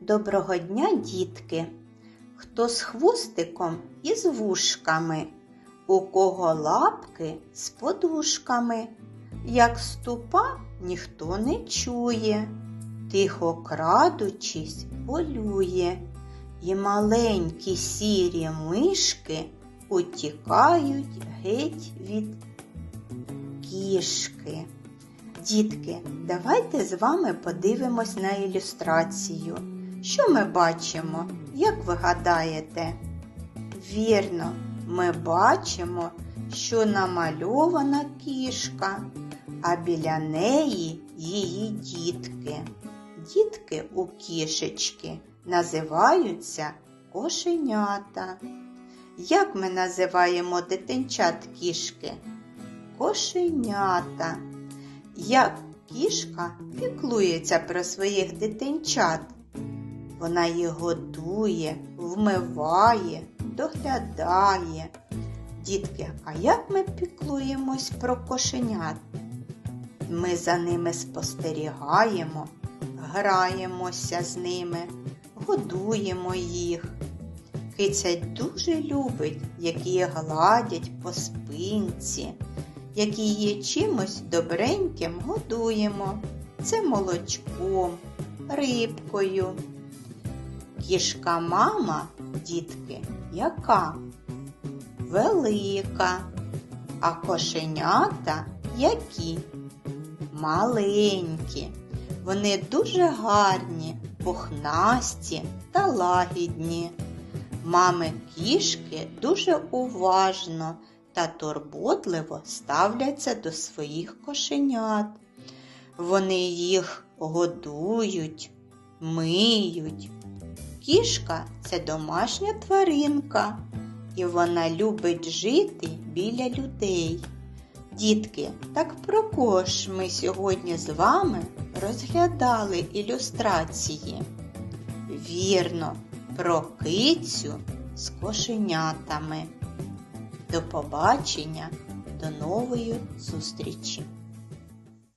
Доброго дня, дітки! Хто з хвостиком і з вушками, у кого лапки з подушками, як ступа ніхто не чує, тихо крадучись, полює, і маленькі сірі мишки утікають геть від кішки. Дітки, давайте з вами подивимось на ілюстрацію. Що ми бачимо? Як ви гадаєте? Вірно, ми бачимо, що намальована кішка, а біля неї її дітки. Дітки у кішечки називаються кошенята. Як ми називаємо дитинчат кішки? Кошенята. Як кішка піклується про своїх дитинчат. Вона їх годує, вмиває, доглядає. Дітки, а як ми піклуємось про кошенят? Ми за ними спостерігаємо, граємося з ними, годуємо їх. Кицять дуже любить, як її гладять по спинці, як її чимось добреньким годуємо. Це молочком, рибкою. Кішка мама, дітки, яка? Велика, а кошенята які? Маленькі. Вони дуже гарні, пухнасті та лагідні. Мами кішки дуже уважно та турботливо ставляться до своїх кошенят. Вони їх годують, миють. Кішка це домашня тваринка, і вона любить жити біля людей. Дітки, так про ж ми сьогодні з вами розглядали ілюстрації? Вірно, про кицю з кошенятами. До побачення, до нової зустрічі!